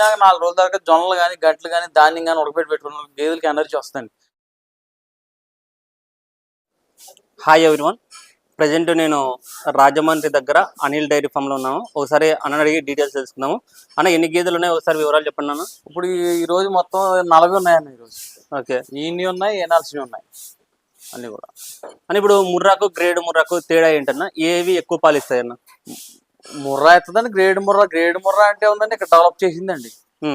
తిన్నాక నాలుగు రోజుల దాకా జొన్నలు కానీ గట్లు కానీ ధాన్యం కానీ ఉడకబెట్టి పెట్టుకున్న. గేదెలకి ఎనర్జీ వస్తుంది. Hi everyone. ప్రజెంట్ నేను రాజమండ్రి దగ్గర అనిల్ డైరీ ఫామ్లో ఉన్నాము ఒకసారి అన్న అడిగి డీటెయిల్స్ తెలుసుకుందాము. అన్న ఎన్ని గేదెలు ఉన్నాయి? ఒకసారి వివరాలు చెప్పండి అన్న. ఇప్పుడు ఈ- రోజు మొత్తం నలభై ఉన్నాయండి ఈ రోజు. ఓకే. ఈయన్ని ఉన్నాయి? ఏనాల్సినవి ఉన్నాయి? అన్ని కూడా. అని ఇప్పుడు ముర్రాకు గ్రేడ్ ముర్రాకు తేడా ఏంటన్నా? ఏవి ఎక్కువ పాలిస్తాయి అన్న ముర్రా ఎత్తదండి గ్రేడ్ ముర్రా గ్రేడ్ ముర్రా అంటే ఉందండి ఇక్కడ డెవలప్ చేసిందండి.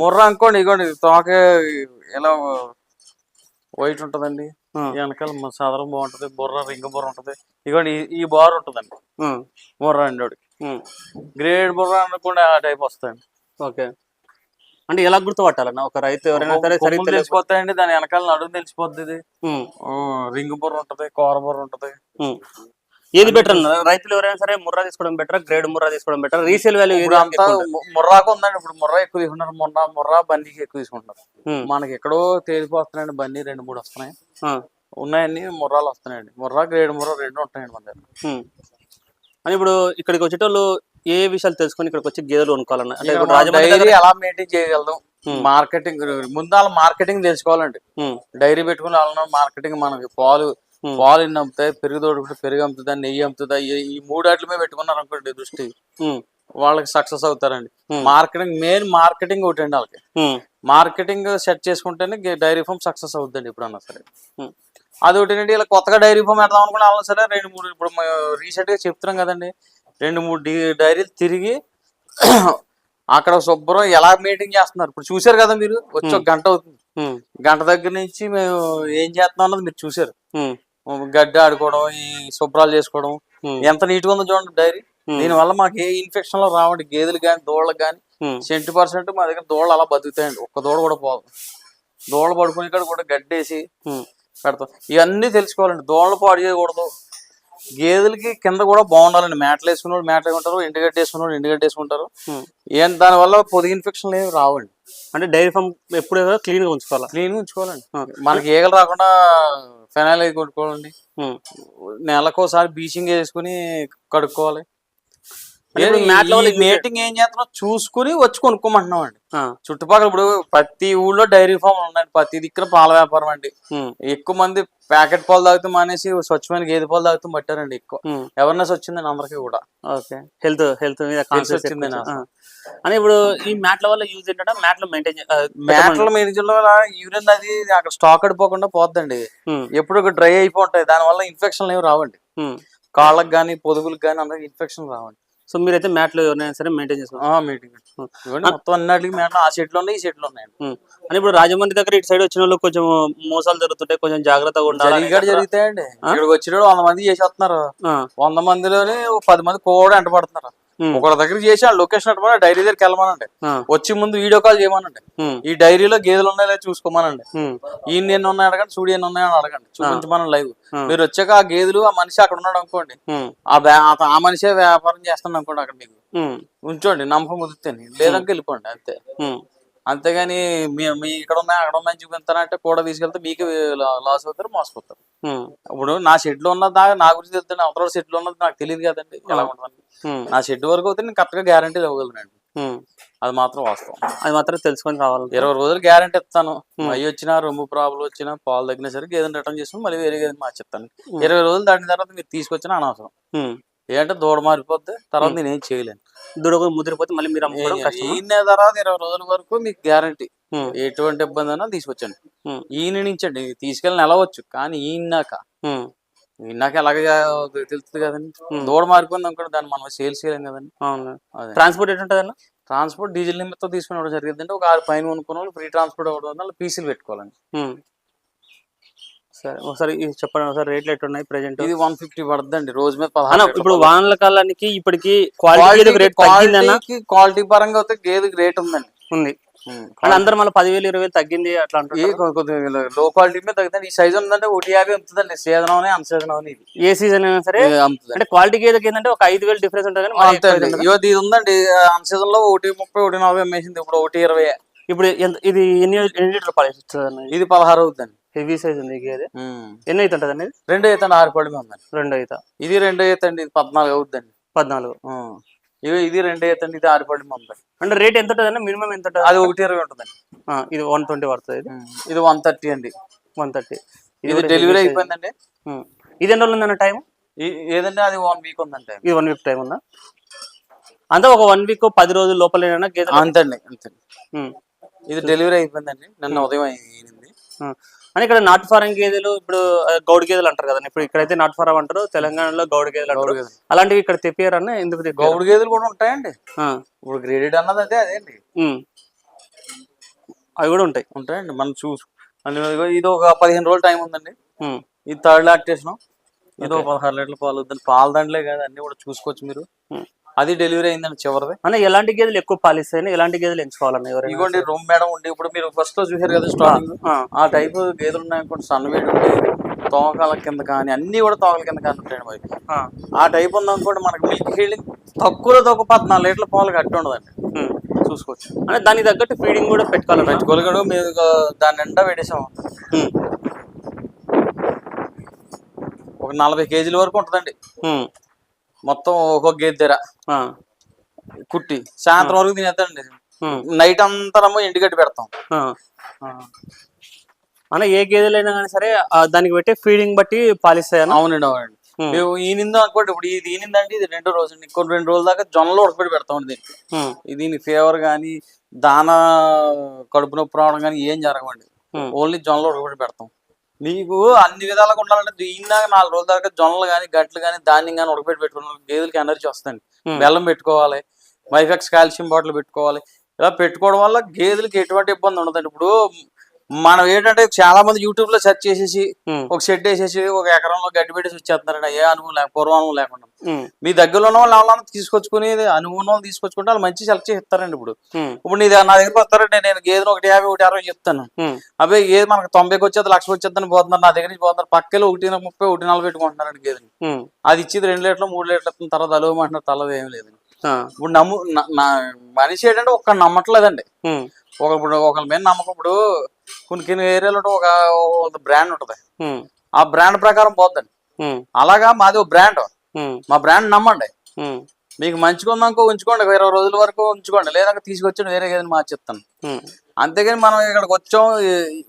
ముర్రా అనుకోండి ఇగోండి తోక ఎలా వైట్ ఉంటదండి వెనకాల సాధారణ బాగుంటది బుర్ర రింగ బుర్ర ఉంటది. ఇగోండి ఈ- బార్ ఉంటదండి. ముర్రా అండి గ్రేడ్ బుర్రా అనుకోండి ఆ టైప్ వస్తాయండి. ఓకే. అంటే ఎలా గుర్తుపట్టాలన్న ఒక రైతు ఎవరైనా సరే తెలిసిపోతాయండి దాని వెనకాల నడుము తెలిసిపోద్ది ఆ, రింగ్ బుర్ర ఉంటది కూర బుర్ర ఉంటది. ఏది బెటర్ అన్న? రైతులు ఎవరైనా సరే ముర్రా తీసుకోవడం బెటర్ గ్రేడ్ ముర్రా తీసుకోవడం బెటర్ రీసేల్ వాల్యూ ముర్రాకు ఉందండి. ఇప్పుడు ముర్రా ఎక్కువ తీసుకుంటారు ముర్రా ముర్రా బన్నీకి ఎక్కువ తీసుకుంటారు మనకి ఎక్కడో తేలిపోతున్నాయండి. బన్నీ రెండు మూడు వస్తున్నాయి. ఆ, ఉన్నాయన్ని ముర్రాలు వస్తున్నాయండి. ముర్రా గ్రేడ్ ముర్రా రెండు ఉంటాయండి మన దగ్గర. అని ఇప్పుడు ఇక్కడికి వచ్చేటోళ్ళు ఏ విషయాలు తెలుసుకొని ఇక్కడికి వచ్చి గేదెలు కొనుక్కోవాలన్న? అంటే డైరీ ఎలా మెయింటైన్ చేయగలుగుతాం. మార్కెటింగ్ ముందు వాళ్ళ మార్కెటింగ్ తెలుసుకోవాలండి. డైరీ పెట్టుకుని వాళ్ళ మార్కెటింగ్ మనకి పాలు ఉమ్. పాలు ఎన్ని అమ్ముతాయి? పెరుగు తోడుకుంటే పెరుగు అమ్ముతుందా? నెయ్యి అమ్ముతుందా? ఈ- మూడాట్ల మీద పెట్టుకున్నారు అనుకోండి దృష్టి. వాళ్ళకి సక్సెస్ అవుతారండి. మార్కెటింగ్ మెయిన్ మార్కెటింగ్ ఒకటి అండి వాళ్ళకి. మార్కెటింగ్ సెట్ చేసుకుంటేనే డైరీ ఫామ్ సక్సెస్ అవుతుందండి ఎప్పుడన్నా సరే. ఉమ్. అది ఒకటి ఇలా కొత్తగా డైరీ ఫామ్ పెడదాం అనుకుని వాళ్ళని సరే రెండు మూడు ఇప్పుడు రీసెంట్గా చెప్తున్నాం కదండి. రెండు మూడు డైరీలు తిరిగి అక్కడ శుభ్రం ఎలా మీటింగ్ చేస్తున్నారు? ఇప్పుడు చూశారు కదా మీరు? వచ్చి ఒక గంట అవుతుంది. గంట దగ్గర నుంచి మేము ఏం చేస్తున్నాం అన్నది మీరు ఉమ్, గడ్డి ఆడుకోవడం ఈ శుభ్రాలు చేసుకోవడం ఎంత నీట్గా ఉందో చూడండి డైరీ. దీని వల్ల మాకు ఏ ఇన్ఫెక్షన్లో రావండి. గేదెలు కానీ దోళ్ళకి కానీ సెంటీ పర్సెంట్ మా దగ్గర దోళ్ళు అలా బతుకుతాయండి. ఒక్క దోడ కూడా పోదు. దోళ్ళ పడుకునే కాడ కూడా గడ్డేసి పెడతాం. ఇవన్నీ తెలుసుకోవాలండి. దోళ్ళ పాడు చేయకూడదు. గేదెలకి కింద కూడా బాగుండాలండి. మేటలు వేసుకున్న మేట వేసుకుంటారు ఎండుగడ్డ వేసుకున్న ఎండుగడ్డ వేసుకుంటారు. ఏం దానివల్ల పొది ఇన్ఫెక్షన్లు ఏమి రావండి. అంటే డైరీ ఫామ్ ఎప్పుడు క్లీన్గా ఉంచుకోవాలా? క్లీన్ ఉంచుకోవాలండి. ఆ. మనకి ఈగలు రాకుండా ఫెనాయిల్ కొట్టుకోవాలండి. నెలకోసారి బీచింగ్ వేసుకుని కడుక్కోవాలి అంటే ఇప్పుడు మ్యాట్ లెవెల్ యూజ్ మేటింగ్ ఏం చేస్తున్నాం చూసుకుని వచ్చి కొనుక్కోమంటున్నాం అండి చుట్టుపక్కల ఇప్పుడు ప్రతి ఊళ్ళో డైరీ ఫామ్ ఉన్నాయండి ప్రతి దిక్కున పాల వ్యాపారం అండి. ఎక్కువ మంది ప్యాకెట్ పాలు తాగుతూ మానేసి స్వచ్ఛమైన గేదె పాలు తాగుతూ పట్టారండి ఎక్కువ. అవేర్నెస్ వచ్చిందండి అందరికీ కూడా. ఓకే. హెల్త్ హెల్త్ మీద వచ్చింది. అని ఇప్పుడు ఈ మ్యాట్ల వల్ల యూజ్ ఏంటంటే మ్యాట్లు మెయింటైన్ మేటల మేనేజర్లో యూరిన్ అది అక్కడ స్టాక్ అడిపోకుండా పోద్దండి. ఎప్పుడు డ్రై అయిపోతాయి దానివల్ల ఇన్ఫెక్షన్లు ఏమి రావండి. కాళ్ళకి కానీ పొదుగులకు కానీ అందరికి ఇన్ఫెక్షన్ రావండి. సో మీరైతే మ్యాట్లు ఎవరైనా సరే మెయింటైన్ ఇవన్నీ మొత్తం అన్నిటికి ఆ సెట్లు ఉన్నాయి ఈ సెట్లు ఉన్నాయండి ఉమ్. అని ఇప్పుడు రాజమండ్రి దగ్గర ఇటు సైడ్ వచ్చిన వాళ్ళు కొంచెం మోసాలు జరుగుతుంటాయి కొంచెం జాగ్రత్తగా ఉండాలి? జరిగి జరుగుతాయండి. ఇక్కడికి వచ్చిన వంద మంది చేసి వస్తున్నారు ఆ, వంద మందిలోనే పది మంది కూడా ఎంట పడుతున్నారు. ఒకరి దగ్గర చేసి ఆ లొకేషన్ అట్టమని డైరీ దగ్గరికి వెళ్ళమనండి. వచ్చి ముందు వీడియో కాల్ చేయమనండి. ఈ డైరీలో గేదెలు ఉన్నాయో లేదో చూసుకోమనండి. ఈయన ఎన్ని ఉన్నాయి అడగండి చూడు ఎన్ని ఉన్నాయని అడగండి. చూపించమని లైవ్. మీరు వచ్చాక ఆ గేదెలు ఆ మనిషి అక్కడ ఉన్నాడు అనుకోండి ఆ మనిషే వ్యాపారం చేస్తాను అనుకోండి అక్కడ మీకు. ఉంచోండి నమ్మకం కుదిరితేనే లేదంటే వెళ్ళిపోండి అంతే. అంతేగాని మీ మీ ఇక్కడ ఉన్నాయి అక్కడ ఉన్నాయి చూపిస్తానంటే కూడా తీసుకెళ్తే మీకు లాస్ అవుతారు మోసపోతారు. ఇప్పుడు నా షెడ్లో ఉన్నది నా- నా గురించి తెలుస్తుంది అవతల షెడ్లో ఉన్నది నాకు తెలియదు కదండి. ఎలా ఉంటుంది నా షెడ్ వరకు అయితే నేను కరెక్ట్గా గ్యారంటీ ఇవ్వగలను. అది మాత్రం వాస్తవం. అది మాత్రం తెలుసుకొని రావాలి ఇరవై రోజులు గ్యారంటీ ఇస్తాను. అయ్యి వచ్చినా రొమ్ము ప్రాబ్లం వచ్చినా పాలు తగ్గినా సరే గేదెని రిటర్న్ చేసుకుని మళ్ళీ వేరే గేదెని మార్చేస్తాను. ఇరవై రోజులు దాటిన తర్వాత మీరు తీసుకొచ్చినా అనవసరం. ఏంటంటే దూడ మారిపోద్ది. తర్వాత నేను ఏం చేయలేను. దుడకు ముదిరిపోతే మళ్ళీ మీరు అమ్ముకోవడం కష్టం ఈయన తర్వాత ఇరవై రోజుల వరకు మీకు గ్యారంటీ. ఎటువంటి ఇబ్బంది అయినా తీసుకొచ్చండి ఈయన నుంచండి. తీసుకెళ్ళి నెలవచ్చు కానీ ఈయనాక ఉమ్, ఈయనాక ఎలాగ తెలుస్తుంది కదండి. దూడ మారిపోయింది అనుకోండి దాన్ని మనం సేల్స్ చేయలేం కదండి. ట్రాన్స్పోర్ట్ ఎట్లుంటుంది అన్న ట్రాన్స్పోర్ట్ డీజిల్ నిమిత్తం తీసుకుని జరిగిందంటే ఒక ఆరు పైన కొనుక్కున్న వాళ్ళు ఫ్రీ ట్రాన్స్పోర్ట్ అవ్వడం వల్ల పీసీలు పెట్టుకోవాలండి. సరే ఒకసారి ఇది చెప్పండి ఒకసారి రేట్లు ఎట్లున్నాయి ప్రెజెంట్ ఇది వన్ ఫిఫ్టీ పడుతుందండి రోజు మీద పదహారు ఇప్పుడు వానల కాలానికి ఇప్పటికి క్వాలిటీ రేట్ క్వాలిటీ పరంగా అయితే గేదెకి రేట్ ఉందండి. ఉంది. అందరు మళ్ళీ పదివేలు ఇరవై తగ్గింది అట్లా లో క్వాలిటీ మీద తగ్గుతుంది ఈ సైజ్ ఉందంటే ఒకటి యాభై అమ్ముతుందండి. సీజన్ అవని అన్ సీజన్ అవని ఇది. ఏ సీజన్ అయినా సరే అంటే క్వాలిటీ గేదెకి ఏంటంటే ఒక ఐదు వేలు డిఫరెన్స్ ఉంటుంది ఇది ఉందండి. అన్ సీజన్లో ఒకటి ముప్పై ఒకటి నలభై అమ్మేసింది. ఇప్పుడు ఒకటి ఇరవై. ఇప్పుడు ఇది ఎన్ని ఎన్ని లీటర్ పాలు ఇది పదహారు అవుతుందండి హెవీ సైజ్ ఉంది గేదె. ఎన్ని అయితే ఉంటుంది అనేది రెండు అయితే ఆరు పడి ఉందండి రెండు అయితే ఇది రెండు అయితే అండి ఇది పద్నాలుగు అవుతుందండి పద్నాలుగు. ఇవి ఇది రెండు అవుతుంది ఇది ఆరుపడి మంది అంటే రేట్ ఎంత ఉంటుంది మినిమం ఎంత ఉంటుంది? అది ఒకటి ఇరవై ఉంటుందండి. ఇది వన్ ట్వంటీ పడుతుంది ఇది? ఇది వన్ థర్టీ అండి. One thirty. ఇది డెలివరీ అయిపోయిందండి. ఇది ఎన్ని రోజులు ఉందన్న టైం ఏదండి? అది వన్ వీక్ ఉందండి ఇది వన్ వీక్ టైం ఉందా? అంతా ఒక వన్ వీక్ పది రోజుల లోపల అంతే ఇది డెలివరీ అయిపోయిందండి. నిన్న ఉదయం అయింది. అని ఇక్కడ నాటు ఫారం గేదెలు ఇప్పుడు గౌడు గేదెలు అంటారు కదా ఇప్పుడు ఇక్కడైతే నాటు ఫారం అంటారు తెలంగాణలో గౌడు గేదెలు అంటారు. అలాంటివి ఇక్కడ తెప్పియారన్న ఎందుకు గౌడు గేదెలు కూడా ఉంటాయండి. ఇప్పుడు గ్రేడెడ్ అన్నది అదే అదేండి అవి కూడా ఉంటాయి. ఉంటాయండి. మనం చూసు ఇది ఒక పదిహేను రోజులు టైం ఉందండి. ఇది థర్డ్ లాక్టేషన్. ఇది ఒక పదహారు లీటర్ల పాలు వద్దండి పాల దండలే కాదు అన్ని కూడా చూసుకోవచ్చు మీరు. అది డెలివరీ అయిందండి చివరిది. అన్న ఎలాంటి గేదెలు ఎక్కువ పాలిస్తాయని ఎలాంటి గేదెలు ఎంచుకోవాలన్న ఎవరైనా ఇదిగోండి రూమ్ మేడం ఉండి ఇప్పుడు మీరు ఫస్ట్లో చూసారు కదా స్టార్టింగ్ ఆ, టైప్ గేదెలు ఉన్నాయనుకోండి సన్నవేడి ఉండి తోకల కింద కానీ అన్ని కూడా తోకల కింద కానీ ఉంటాయండి మరి ఆ, ఆ టైప్ ఉందనుకోండి మనకి మిల్క్ హీలింగ్ తక్కువలో తక్కువ పద్నాలుగు లీటర్ల పాలు కట్టి ఉండదండి. చూసుకోవచ్చు. అంటే దానికి తగ్గట్టు ఫీడింగ్ కూడా పెట్టుకోవాలి కూడా మీరు దాని నిండా పెట్టేసాం ఉమ్, ఒక నలభై కేజీల వరకు ఉంటుందండి. మొత్తం ఒక్కొక్క గేదె ధర ఆ, కుట్టి. సాయంత్రం వరకు తినేద్దండి నైట్ అంతా ఎండుగడ్డి పెడతాం. అన్న ఏ గేదెలైనా కానీ సరే దానికి పెట్టే ఫీడింగ్ బట్టి పాలిస్తాయన్న? అవునండి అవునండి. ఈనిందో అనుకోండి ఇప్పుడు ఇది ఈనిందంటే ఇది రెండో రోజు అండి ఇంకో రెండు రోజుల దాకా జొన్నలో ఉడకబెట్టి పెడతామండి దీనికి దీనికి ఫీవర్ కానీ దాన కడుపు నొప్పి రావడం కానీ ఏం జరగవండి. ఓన్లీ జొన్నలో ఉడకబెట్టి పెడతాం. మీకు అన్ని విధాలుగా ఉండాలంటే దీనిదాకా నాలుగు రోజుల దాకా జొన్నలు కానీ గట్లు కానీ ధాన్యం కానీ ఉడకబెట్టి పెట్టుకున్న గేదెలకి ఎనర్జీ వస్తుంది. బెల్లం పెట్టుకోవాలి మైఫెక్స్ కాల్షియం బాటిల్ పెట్టుకోవాలి. ఇలా పెట్టుకోవడం వల్ల గేదెలకి ఎటువంటి ఇబ్బంది ఉండదండి. ఇప్పుడు మనం ఏంటంటే చాలా మంది యూట్యూబ్లో సెర్చ్ చేసేసి ఒక షెడ్ వేసేసి ఒక ఎకరంలో గడ్డి పెట్టేసి వచ్చేస్తున్నారండి. ఏ అనుభవం లేక పూర్వ అనుభవం లేకుండా మీ దగ్గరలో ఉన్న వాళ్ళు తీసుకొచ్చుకుని అనుభవం వాళ్ళు తీసుకొచ్చుకుంటే వాళ్ళు మంచి సెలెక్ట్ చేసి ఇస్తారండి ఇప్పుడు. ఇప్పుడు నీ నా దగ్గర వస్తారండి నేను గేదెను ఒకటి యాభై ఒకటి అరవై చెప్తాను. అబ్బాయి ఏది మనకు తొంభైకి వచ్చేది లక్ష వచ్చేద్దని పోతున్నారు నా దగ్గర నుంచి పోతున్నారు. పక్కలో ఒకటి ముప్పై ఒకటి నలభై పెట్టుకుంటున్నారండి గేదెని. అది ఇచ్చేది రెండు లీటర్లు మూడు లీటర్లు తర్వాత అలవమంటున్నారు తలది ఏం లేదు. ఇప్పుడు నమ్ము మనిషి ఏంటంటే ఒక్క నమ్మట్లేదండి. ఒక ఇప్పుడు ఒకరి మీద నమ్మకం ఇప్పుడు కొన్ని కొన్ని ఏరియాలో ఒక బ్రాండ్ ఉంటుంది. ఆ బ్రాండ్ ప్రకారం పోద్దండి. అలాగా మాది ఒక బ్రాండ్ మా బ్రాండ్ నమ్మండి. మీకు మంచిగా ఉందనుకో ఉంచుకోండి. ఇరవై రోజుల వరకు ఉంచుకోండి. లేదా తీసుకొచ్చి వేరే గేదెని మార్చిస్తాను. ఉమ్, అంతేగాని మనం ఇక్కడికి వచ్చాం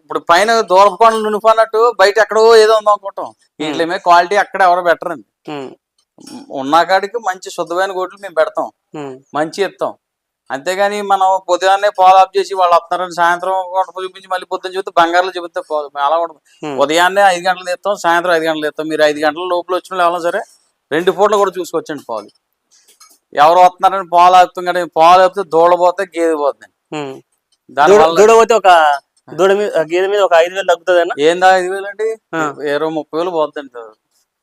ఇప్పుడు పైన దూరపకొండలు నునుపన్నట్టు బయట ఎక్కడో ఏదో ఉందో అనుకుంటాం వీటిలో క్వాలిటీ అక్కడ ఎవరు పెట్టరండి. ఉమ్, ఉన్న కాడికి మంచి శుద్ధమైన గోట్లు మేము పెడతాం. మంచి ఇస్తాం అంతేగాని మనం పొద్దుగానే పాలు ఆఫ్ చేసి వాళ్ళు వస్తున్నారని సాయంత్రం చూపించి మళ్ళీ పొద్దున్న చూస్తే బంగారులో చూపిస్తే పోదు అలా ఉండదు. ఉదయాన్నే ఐదు గంటలు తెస్తాం సాయంత్రం ఐదు గంటలు తెస్తాం మీరు ఐదు గంటల లోపల వచ్చిన వాళ్ళు ఎవరైనా సరే రెండు పూటలు కూడా చూసుకోవచ్చండి పాలు ఎవరు వస్తున్నారని పాలు ఆపుతాం కానీ పాలు ఆపితే దూడ పోతే గేదె పోతుంది ఉమ్. దూడ దానివల్ల దూడ పోతే ఒక దూడ మీద గేదె మీద ఒక ఐదు వేలు తగ్గుతుంది ఏందా ఐదు వేలు అండి. ఇరవై ముప్పై వేలు పోతుందండి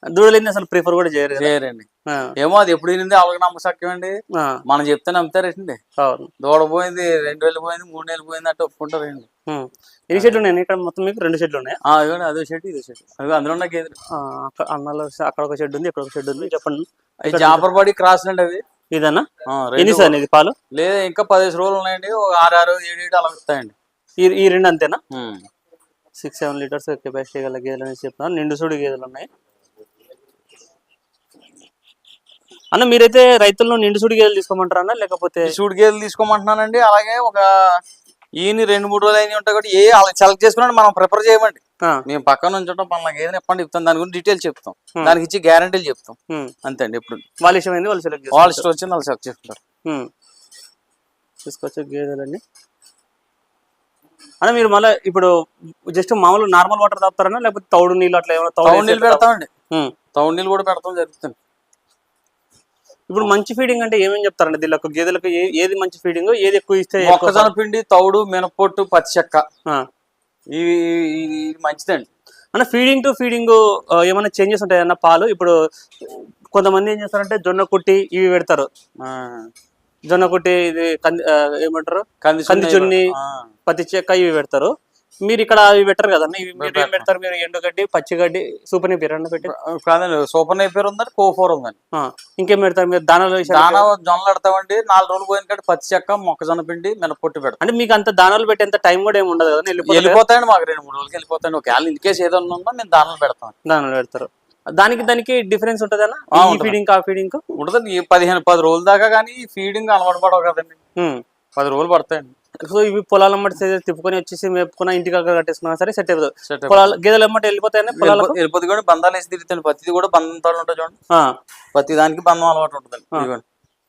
దూడలేని అసలు ప్రిఫర్ కూడా చేయరు చేయరండి. ఏమో అది ఎప్పుడు తినింది వాళ్ళకి నమ్మసక్యమండి ఆ, మనం చెప్తే నమ్ముతారేంటి అవును. దూడ పోయింది రెండు వేలు పోయింది మూడు నెలలు పోయింది అంటే ఒప్పుకుంటారండి. ఎన్ని షెడ్లు ఉన్నాయి ఇక్కడ మొత్తం మీకు రెండు షెడ్లు ఉన్నాయి? ఇదిగోండి అదే షెడ్ ఇదే షెడ్. అది అందులో ఉన్న గేదెలు. అక్కడ అన్నలో అక్కడ ఒక షెడ్ ఉంది ఇక్కడ ఒక షెడ్ ఉంది. చెప్పండి. అవి జాపర్పాడి క్రాస్ అండి అవి ఇదన్నా ఎన్ని సార్ ఇది పాలు? లేదా ఇంకా పదిహేను రోజులు ఉన్నాయండి. ఒక ఆరు ఆరు ఏడు ఏడు అలా వస్తాయండి. ఈ రెండు అంతేనా. సిక్స్ సెవెన్ లీటర్స్ కెపాసిటీ గల గేదెలు అని చెప్తున్నాను నిండు సూడి గేదెలు ఉన్నాయి. అన్న మీరైతే రైతులను నిండు సూడి గేదెలు తీసుకోమంటారా లేకపోతే సూట్ గేదెలు తీసుకోమంటున్నానండి. అలాగే ఒక ఈయన రెండు మూడు రోజులు అయినవి ఉంటాయి కాబట్టి ఏ అలా సెలెక్ట్ చేసుకున్నాడు మనం ప్రిఫర్ చేయమండి. ఆ, మేము పక్కన ఉంచడం పలానా గేదెని చెప్పండి చెప్తాం దాని గురించి డీటెయిల్స్ చెప్తాం. Hmm. దానికి ఇచ్చి గ్యారంటీలు చెప్తాం. ఉమ్. అంతే అండి ఎప్పుడు. వాళ్ళ ఇష్టమైంది వాళ్ళు సెలెక్ట్ వాళ్ళ ఇష్టం వచ్చింది వాళ్ళు సెలెక్ట్ చేసుకుంటారు. ఉమ్. తీసుకొచ్చే గేదెలన్నీ అన్న మీరు మళ్ళీ ఇప్పుడు జస్ట్ మామూలు నార్మల్ వాటర్ తాగుతారన్నా లేకపోతే తౌడు నీళ్ళు అట్లా ఏమైనా తౌడు తౌడు వేసి నీళ్ళు పెడతామండి. ఉమ్. తౌడు నీళ్ళు కూడా పెడతాం జరుగుతుంది. ఇప్పుడు మంచి ఫీడింగ్ అంటే ఏమేమి చెప్తారండి? దీనికి గేదెలకు ఏది మంచి ఫీడింగ్ ఏది ఎక్కువ ఇస్తే మొక్కజొన్న పిండి తౌడు మినపొట్టు పచ్చి చెక్క. ఇవి ఇది మంచిదండి. అన్న ఫీడింగ్ టు ఫీడింగ్ ఏమైనా చేంజెస్ ఉంటాయన్న పాలు ఇప్పుడు కొంతమంది ఏం చేస్తారంటే జొన్న కుట్టి ఇవి పెడతారు. జొన్న కుట్టి ఇది కంది ఏమంటారు? కంది చున్ని. పత్తి చెక్క ఇవి పెడతారు. మీరు ఇక్కడ అవి పెట్టరు కదన్న ఇవి మీరు ఏం పెడతారు మీరు? ఎండుగడ్డి పచ్చిగడ్డి సూపర్ని పేరు పెట్టి? కాదండి సూపర్ నైపేర్ ఉందండి కోఫోర్ ఉందండి. ఇంకేం పెడతారు మీరు? దానాలు దానా జొన్నలు పెడతామండి నాలుగు రోజులు పోయిన కాడ పచ్చి చెక్క మొక్కజొన్న పిండి మినపొట్టు పెడతాం. అంటే మీకు అంత దానాలు పెట్టేంత టైం కూడా ఏమి ఉండదు కదా? వెళ్ళిపోతాయండి మాకు రెండు మూడు రోజులకి వెళ్ళిపోతాయండి. ఒకవేళ ఇన్ కేసు ఏదైనా ఉందో మేము దానాలు పెడతాం. దానాలు పెడతారు. దానికి దానికి డిఫరెన్స్ ఉంటుంది అన్న. ఫీడింగ్ ఆ ఫీడింగ్ ఉంటుంది పదిహేను పది రోజుల దాకా కానీ ఫీడింగ్ అలవాటు పడవు కదండి. పది రోజులు పడతాయండి. సో ఇవి పొలాల అమ్మటి తిప్పుకొని వచ్చేసి మేపుకున్న ఇంటికి అక్కడ కట్టేసుకున్నా సరే సెట్ అవుతుంది పొలాలు గేదెలు అమ్మటి వెళ్ళిపోతాయని పొలాలకు? వెళ్ళిపో- వెళ్ళిపోతే కూడా బంధాలు వేసి తిరుగుతాను ప్రతిది కూడా బంధాలు ఉంటాయి చూడండి. ప్రతి దానికి బంధం అలవాటు ఇదిగోండి.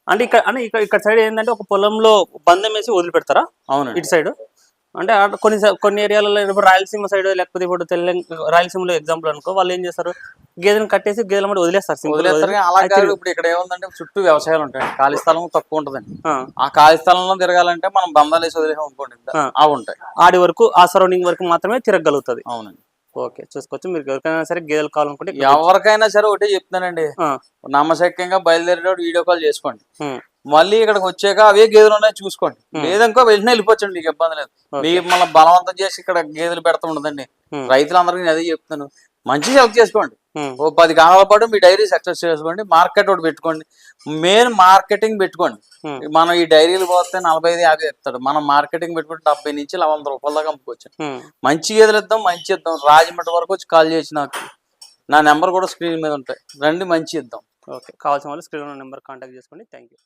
అంటే ఇక్కడ అంటే ఇక్కడ ఇక్కడ సైడ్ ఏంటంటే ఒక పొలంలో బందం వేసి వదిలిపెడతారా? అవునండి. ఇటు సైడ్? అంటే కొన్ని కొన్ని ఏరియాలలో ఇప్పుడు రాయలసీమ సైడ్ లేకపోతే ఇప్పుడు తెలంగాణ రాయలసీమలో ఎగ్జాంపుల్ అనుకో వాళ్ళు ఏం చేస్తారు? గేదెని కట్టేసి గేదెల మాట వదిలేస్తారు వదిలేస్తారు అలా కాదు. ఇప్పుడు ఇక్కడ ఏముందంటే చుట్టూ వ్యవసాయాలు ఉంటాయి ఖాళీ స్థలం తక్కువ ఉంటుందండి. ఆ, ఖాళీ స్థలంలో తిరగాలంటే మనం బంధాలు వేసి వదిలేసాం అనుకోండి. ఆ. అవి ఉంటాయి. ఆడి వరకు ఆ సరౌండింగ్ వరకు మాత్రమే తిరగలుగుతుంది అవునండి. ఓకే చూసుకోవచ్చు. మీరు ఎవరికైనా సరే గేదెలు కావాలనుకుంటే ఎవరికైనా సరే ఒకటే చెప్తానండి నమ్మశక్యంగా బయలుదేరేటప్పుడు వీడియో కాల్ చేసుకోండి. మళ్ళీ ఇక్కడికి వచ్చాక అవే గేదెలు ఉన్నాయి చూసుకోండి. లేదనుకో వెంటనే వెళ్ళిపోవచ్చండి మీకు ఇబ్బంది లేదు. మీకు మళ్ళీ బలవంతం చేసి ఇక్కడ గేదెలు పెడతా ఉండదండి. రైతులందరికీ నేను అదే చెప్తాను మంచి సెలెక్ట్ చేసుకోండి. ఓ పది కాలాల పాటు మీ డైరీ సక్సెస్ చేసుకోండి. మార్కెట్ ఒకటి పెట్టుకోండి. మెయిన్ మార్కెటింగ్ పెట్టుకోండి. మనం ఈ డైరీలు పోతే నలభై ఐదు యాభై చెప్తాడు. మనం మార్కెటింగ్ పెట్టుకుంటే డెబ్బై నుంచి వంద రూపాయల దాకా అమ్ముకోవచ్చు. మంచి గేదెలు ఇద్దాం మంచి ఇద్దాం. రాజమండ్రి వరకు వచ్చి కాల్ చేసి నాకు. నా నెంబర్ కూడా స్క్రీన్ మీద ఉంటాయి. రండి మంచి ఇద్దాం. ఓకే. కావాల్సిన వాళ్ళు స్క్రీన్ నెంబర్ కాంటాక్ట్ చేసుకోండి. Thank you